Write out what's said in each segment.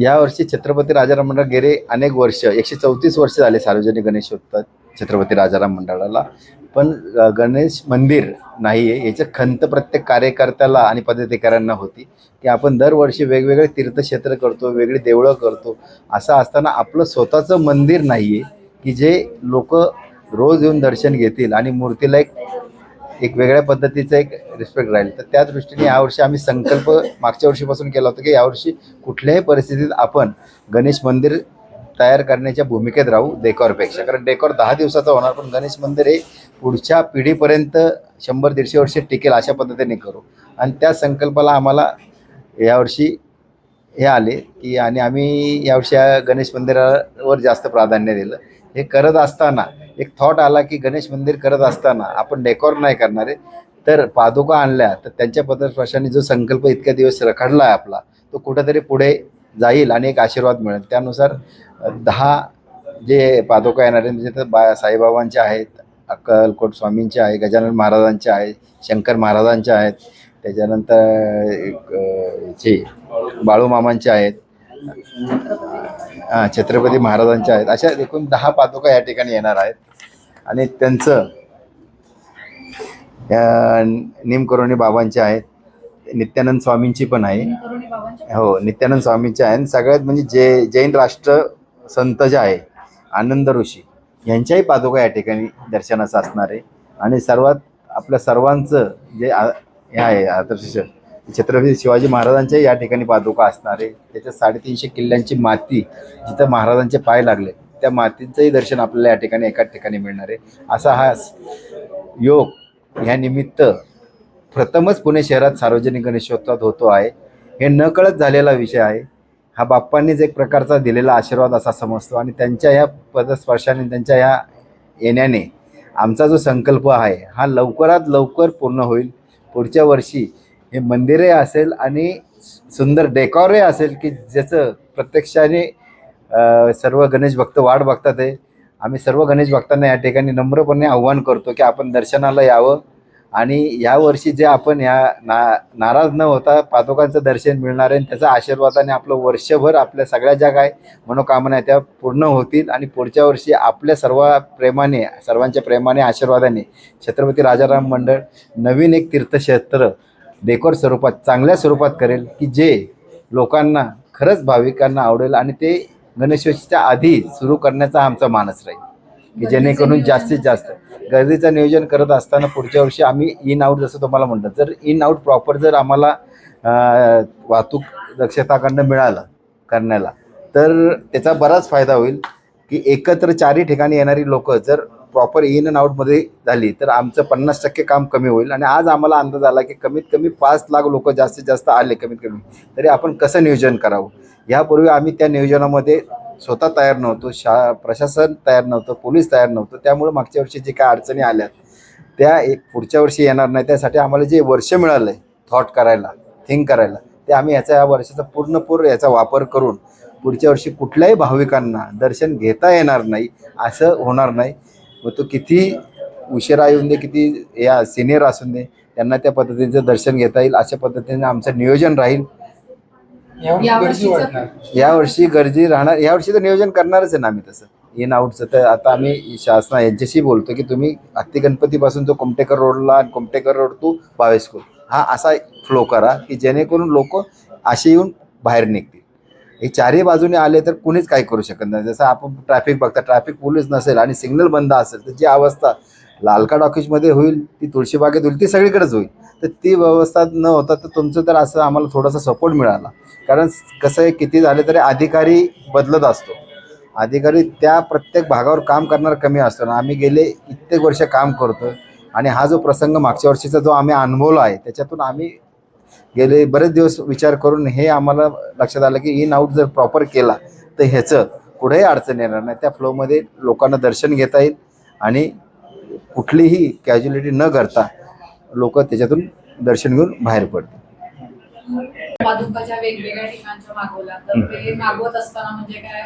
यावर्षी छत्रपती राजाराम मंडळ गेले अनेक वर्ष एकशे चौतीस वर्ष झाले सार्वजनिक गणेशोत्सव छत्रपती राजाराम मंडळाला. पण गणेश मंदिर नाही आहे याचं खंत प्रत्येक कार्यकर्त्याला आणि पदाधिकाऱ्यांना होती. की आपण दरवर्षी वेगवेगळे तीर्थक्षेत्र करतो वेगळी देवळं करतो. असं असताना आपलं स्वतःचं मंदिर नाही आहे की जे लोक रोज येऊन दर्शन घेतील आणि मूर्तीला एक एक वेगळ्या पद्धतीचं एक रिस्पेक्ट राहील. तर त्या दृष्टीने यावर्षी आम्ही संकल्प मागच्या वर्षीपासून केला होता की यावर्षी कुठल्याही परिस्थितीत आपण गणेश मंदिर तयार करण्याच्या भूमिकेत राहू डेकॉरपेक्षा. कारण डेकॉर दहा दिवसाचा होणार पण गणेश मंदिर हे पुढच्या पिढीपर्यंत शंभर दीडशे वर्ष टिकेल अशा पद्धतीने करू. आणि त्या संकल्पाला आम्हाला यावर्षी हे आले की आणि आम्ही यावर्षी या गणेश मंदिरावर जास्त प्राधान्य दिलं. हे करत असताना एक थॉट आला की गणेश मंदिर करत असताना आपण डेकॉर नाही करणारे तर पादुका आणल्या तर त्यांच्या पदस्पर्शाने जो संकल्प इतक्या दिवस रखडला आहे आपला तो कुठेतरी पुढे जाईल आणि एक आशीर्वाद मिळेल. त्यानुसार दहा जे पादुका येणार आहेत म्हणजे तर बा साईबाबांच्या आहेत अक्कलकोट स्वामींच्या आहे गजानन महाराजांच्या आहेत शंकर महाराजांच्या आहेत त्याच्यानंतर एक, अ, बाळूमामांच्या आहेत. छत्रपती महाराजांच्या आहेत. अशा एकूण दहा पादुका या ठिकाणी येणार आहेत. आणि त्यांचं निमकरोणी बाबांच्या आहेत. नित्यानंद स्वामींची पण आहे. हो नित्यानंद स्वामींच्या आहे आणि सगळ्यात म्हणजे जे जैन राष्ट्र संत जे आहे आनंद ऋषी यांच्याही पादुका या ठिकाणी दर्शनाचं असणार आहे. आणि सर्वात आपल्या सर्वांचं जे हे आहे आदर्श छत्रपती शिवाजी महाराजांच्याही या ठिकाणी पादुका असणारे त्याच्या त्याच्यात साडेतीनशे किल्ल्यांची माती जिथं महाराजांचे पाय लागले त्या मातीचंही दर्शन आपल्याला या ठिकाणी एकाच ठिकाणी मिळणार आहे. असा हा योग ह्या निमित्त प्रथमच पुणे शहरात सार्वजनिक गणेशोत्सवात होतो आहे. हे नकळत झालेला विषय आहे. हा बाप्पांनीच एक प्रकारचा दिलेला आशीर्वाद असा समजतो आणि त्यांच्या या पदस्पर्शाने त्यांच्या या येण्याने आमचा जो संकल्प आहे हा लवकरात लवकर पूर्ण होईल. पुढच्या वर्षी हे मंदिरही असेल आणि सुंदर डेकॉरही असेल की ज्याचं प्रत्यक्षाने सर्व गणेश भक्त वाट बघतात आहे आम्ही सर्व गणेश भक्तांना या ठिकाणी नम्रपणे आव्हान करतो की आपण दर्शनाला यावं आणि यावर्षी जे आपण या ना नाराज न होता पादुकांचं दर्शन मिळणार आहे आणि त्याचा आशीर्वादाने आपलं वर्षभर आपल्या सगळ्या ज्या काय मनोकामना त्या पूर्ण होतील आणि पुढच्या वर्षी आपल्या सर्व प्रेमाने सर्वांच्या प्रेमाने आशीर्वादाने छत्रपती राजाराम मंडळ नवीन एक तीर्थक्षेत्र डेकोर स्वरूपात चांगल्या स्वरूपात करेल की जे लोकांना खरंच भाविकांना आवडेल आणि ते गणेशोत्सवच्या आधी सुरू करण्याचा आमचा मानस राहील. की जेणेकरून जास्तीत जास्त गर्दीचं नियोजन करत असताना पुढच्या वर्षी आम्ही इन आऊट जसं तुम्हाला म्हटलं जर इन आऊट प्रॉपर जर आम्हाला वाहतूक दक्षताकडनं मिळालं करण्याला तर त्याचा बराच फायदा होईल की एकत्र चारही ठिकाणी येणारी लोक जर प्रॉपर इन अँड आऊटमध्ये झाली तर आमचं पन्नास टक्के काम कमी होईल. आणि आज आम्हाला अंदाज आला की कमीत कमी पाच लाख लोक जास्तीत जास्त आले कमीत कमी. तरी आपण कसं नियोजन करावं? यापूर्वी आम्ही त्या नियोजनामध्ये स्वतः तयार नव्हतो शा प्रशासन तयार नव्हतं पोलीस तयार नव्हतं. त्यामुळे मागच्या वर्षी जे काय अडचणी आल्यात त्या एक पुढच्या वर्षी येणार नाही. त्यासाठी आम्हाला जे वर्ष मिळालं आहे थॉट करायला थिंक करायला ते आम्ही याचा या वर्षाचा पूर्णपूर याचा वापर करून पुढच्या वर्षी कुठल्याही भाविकांना दर्शन घेता येणार नाही असं होणार नाही. व तो किती उशिरा येऊन दे किती या सिनियर असून दे त्यांना त्या पद्धतीचं दर्शन घेता येईल अशा पद्धतीने आमचं नियोजन राहील. यावर्षी या गर्दी राहणार यावर्षी तर नियोजन करणारच आहे ना आम्ही तसं. इन आऊटचं तर आता आम्ही शासना यांच्याशी बोलतो की तुम्ही हत्ती गणपतीपासून तो कुमटेकर रोडला आणि कुमटेकर रोड टू बावेस्कूल हा असा फ्लो करा की जेणेकरून लोक असे येऊन बाहेर निघतील. हे चारही बाजूने आले तर कुणीच काही करू शकत नाही. जसं आपण ट्रॅफिक बघता ट्रॅफिक पोलीस नसेल आणि सिग्नल बंद असेल तर जी अवस्था लालका टॉकीजमध्ये होईल ती तुळशीबागेत होईल ती सगळीकडेच होईल. तर ती व्यवस्था न होता तर तुमचं तर असं आम्हाला थोडासा सपोर्ट मिळाला. कारण कसं आहे किती झाले तरी अधिकारी बदलत असतो. अधिकारी त्या प्रत्येक भागावर काम करणार कमी असतो. ना आम्ही गेले कित्येक वर्ष काम करतो आणि हा जो प्रसंग मागच्या वर्षीचा जो आम्ही अनुभवला आहे त्याच्यातून आम्ही गेले बरेच दिवस विचार करून हे आम्हाला लक्षात आलं की इन आऊट जर प्रॉपर केला तर ह्याचं कुठेही अडचण येणार नाही. त्या फ्लोमध्ये लोकांना दर्शन घेता येईल आणि कुठलीही कॅज्युलिटी न करता लोक त्याच्यातून दर्शन घेऊन बाहेर पडतील. पादुका ज्या वेगवेगळ्या ठिकाणच्या मागवल्या. तर ते मागवत असताना म्हणजे काय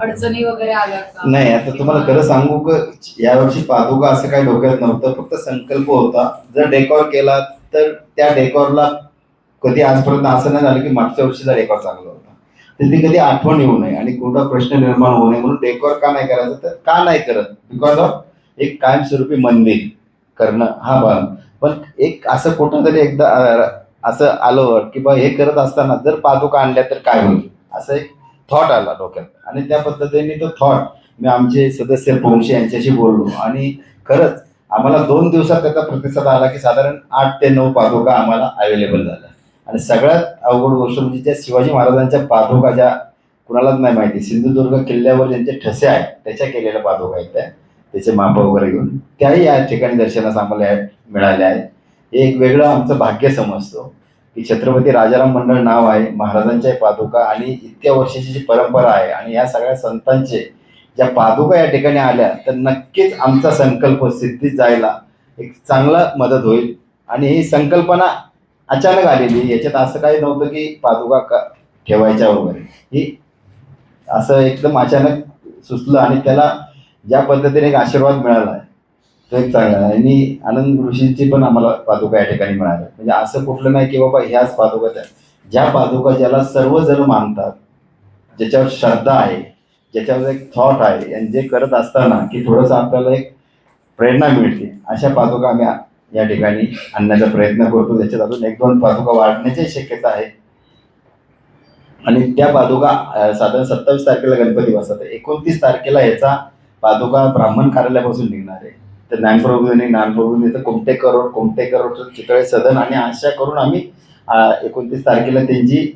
अडचणी वगैरे आल्या का? नाही आता तुम्हाला खरं सांगू की यावर्षी पादुका असं काही डोक्यात नव्हतं फक्त संकल्प होता. जर डेकॉर केला तर त्या डेकॉरला कधी आजपर्यंत असं नाही झालं की मागच्या वर्षीचा डेकॉर चांगला होता. तर ती कधी आठवण येऊ नये आणि कोणता प्रश्न निर्माण होऊ नये म्हणून डेकोर का नाही करायचं तर का नाही करत? बिकॉज ऑफ एक कायमस्वरूपी मंदिर करणं हा भाग. पण एक असं कुठं तरी एकदा असं आलं की बा हे करत असताना जर पादुका आणल्या तर काय होईल? असं एक थॉट आला डोक्यात. आणि त्या पद्धतीने तो थॉट मी आमचे सदस्य पोंशे यांच्याशी बोललो. आणि खरंच आम्हाला दोन दिवसात त्याचा प्रतिसाद आला की साधारण आठ ते नऊ पादुका आम्हाला अवेलेबल झाल्या. आणि सगळ्यात अवघड गोष्ट म्हणजे ज्या शिवाजी महाराजांच्या पादुका ज्या कुणालाच नाही माहिती सिंधुदुर्ग किल्ल्यावर ज्यांचे ठसे आहेत त्याच्या केलेल्या पादुका आहेत त्या. त्याचे माप वगैरे घेऊन त्याही या ठिकाणी दर्शनास आम्हाला मिळाल्या आहेत. हे एक वेगळं आमचं भाग्य समजतो की छत्रपती राजाराम मंडळ नाव आहे महाराजांच्या पादुका आणि इतक्या वर्षाची जी परंपरा आहे आणि या सगळ्या संतांचे ज्या पादुका या ठिकाणी आल्या तर नक्कीच आमचा संकल्प सिद्धीत जायला एक चांगला मदत होईल. आणि ही संकल्पना अचानक आलेली याच्यात असं काही नव्हतं की पादुका का ठेवायच्या वगैरे. ही असं एकदम अचानक सुचलं आणि त्याला ज्या पद्धतीने एक आशीर्वाद मिळाला आहे तो एक चांगला आहे. आणि आनंद ऋषींची पण आम्हाला पादुका या ठिकाणी मिळाल्या. म्हणजे असं कुठलं नाही की बाबा ह्याच पादुका त्या ज्या पादुका ज्याला सर्वजण मानतात ज्याच्यावर श्रद्धा आहे ज्याच्यावर एक थॉट आहे. आणि जे करत असताना की थोडंसं आपल्याला एक प्रेरणा मिळते. अशा पादुका आम्ही या ठिकाणी आणण्याचा प्रयत्न करतो. त्याच्यात अजून एक दोन पादुका वाढण्याची शक्यता आहे. आणि त्या पादुका साधारण सत्तावीस तारखेला गणपती बसतात एकोणतीस तारखेला याचा पादुका ब्राह्मण कार्यालयापासून निघणार आहे. तर ज्ञानप्रभूंनी ज्ञानप्रभूंनी कोमटे करोड कोमटे करोड चितळे सदन आणि अशा करून आम्ही एकोणतीस तारखेला त्यांची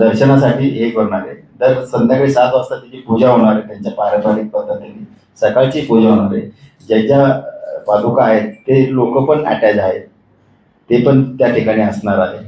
दर्शनासाठी हे करणार आहे. दर संध्याकाळी सात वाजता त्याची पूजा होणार आहे त्यांच्या पारंपरिक पद्धतीने. सकाळची पूजा होणार आहे. ज्या ज्या पादुका आहेत ते लोक पण अटॅच आहेत. ते पण त्या ठिकाणी असणार आहे